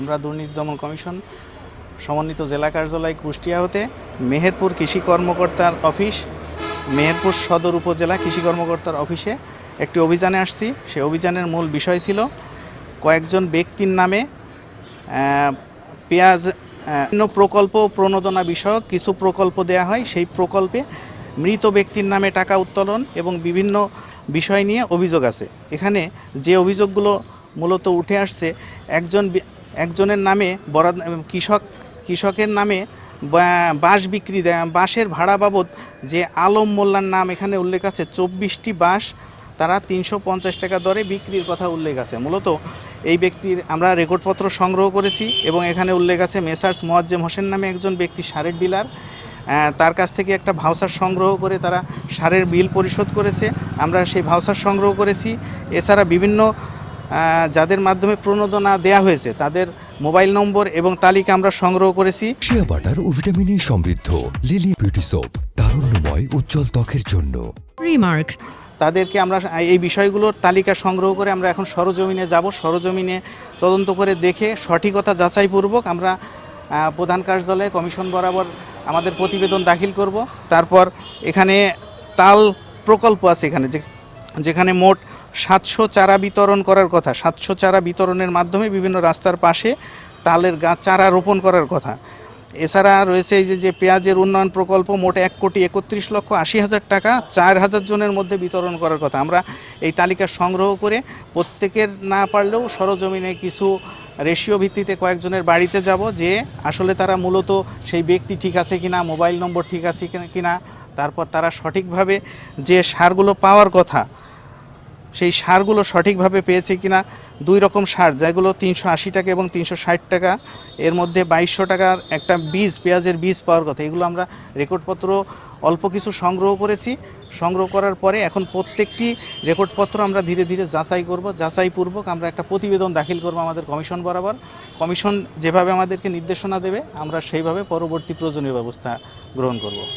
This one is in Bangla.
আমরা দুর্নীতি দমন কমিশন, সমন্বিত জেলা কার্যালয় কুষ্টিয়া হতে মেহেরপুর কৃষি কর্মকর্তার অফিস, মেহেরপুর সদর উপজেলা কৃষি কর্মকর্তার অফিসে একটি অভিযানে আসছি। সেই অভিযানের মূল বিষয় ছিল কয়েকজন ব্যক্তির নামে পেঁয়াজ প্রকল্প প্রণোদনা বিষয়ক কিছু প্রকল্প দেয়া হয়। সেই প্রকল্পে মৃত ব্যক্তির নামে টাকা উত্তোলন এবং বিভিন্ন বিষয় নিয়ে অভিযোগ আছে। এখানে যে অভিযোগগুলো মূলত উঠে আসছে, একজন একজনের নামে বরাদ কৃষক, কৃষকের নামে বাঁশ বিক্রি বাঁশের ভাড়া বাবদ যে আলম মোল্লার নাম এখানে উল্লেখ আছে, চব্বিশটি বাঁশ তারা তিনশো পঞ্চাশ টাকা দরে বিক্রির কথা উল্লেখ আছে। মূলত এই ব্যক্তির আমরা রেকর্ডপত্র সংগ্রহ করেছি এবং এখানে উল্লেখ আছে মেসার্স মোয়াজ্জেম হোসেন নামে একজন ব্যক্তি সারের ডিলার তার কাছ থেকে একটা ভাউচার সংগ্রহ করে তারা সারের বিল পরিশোধ করেছে। আমরা সেই ভাউচার সংগ্রহ করেছি। এছাড়া বিভিন্ন যাদের মাধ্যমে প্রণোদনা দেয়া হয়েছে তাদের মোবাইল নম্বর এবং তালিকা আমরা সংগ্রহ করেছি। শিয়া বাটার ও ভিটামিনে সমৃদ্ধ লিলি বিউটি সোপ তারুণ্যময় উজ্জ্বল ত্বকের জন্য। Remark. তাদেরকে আমরা এই বিষয়গুলোর তালিকা সংগ্রহ করে আমরা এখন সরজমিনে যাব। সরজমিনে তদন্ত করে দেখে সঠিকতা যাচাইপূর্বক আমরা প্রধান কার্যালয়ে কমিশন বরাবর আমাদের প্রতিবেদন দাখিল করব। তারপর এখানে তাল প্রকল্প আছে এখানে, যে যেখানে মোট সাতশো চারা বিতরণ করার কথা, সাতশো চারা বিতরণের মাধ্যমে বিভিন্ন রাস্তার পাশে তালের গাছ চারা রোপণ করার কথা। এছাড়া রয়েছে এই যে যে পেঁয়াজের উন্নয়ন প্রকল্প মোট এক কোটি একত্রিশ লক্ষ আশি হাজার টাকা, চার হাজার জনের মধ্যে বিতরণ করার কথা। আমরা এই তালিকা সংগ্রহ করে প্রত্যেকের না পারলেও সরজমিনে কিছু রেশিও ভিত্তিতে কয়েকজনের বাড়িতে যাব যে আসলে তারা মূলত সেই ব্যক্তি ঠিক আছে কিনা, মোবাইল নম্বর ঠিক আছে কিনা, তারপর তারা সঠিকভাবে যে সারগুলো পাওয়ার কথা সেই সারগুলো সঠিকভাবে পেয়েছে কিনা, দুই রকম সার, যেগুলো তিনশো আশি টাকা এবং তিনশো ষাট টাকা, এর মধ্যে বাইশশো টাকার একটা বীজ, পেঁয়াজের বীজ পাওয়ার কথা। এগুলো আমরা রেকর্ডপত্র অল্প কিছু সংগ্রহ করেছি। সংগ্রহ করার পরে এখন প্রত্যেকটি রেকর্ডপত্র আমরা ধীরে ধীরে যাচাই করব, যাচাইপূর্বক আমরা একটা প্রতিবেদন দাখিল করব আমাদের কমিশন বরাবর। কমিশন যেভাবে আমাদেরকে নির্দেশনা দেবে, আমরা সেইভাবে পরবর্তী প্রয়োজনীয় ব্যবস্থা গ্রহণ করব।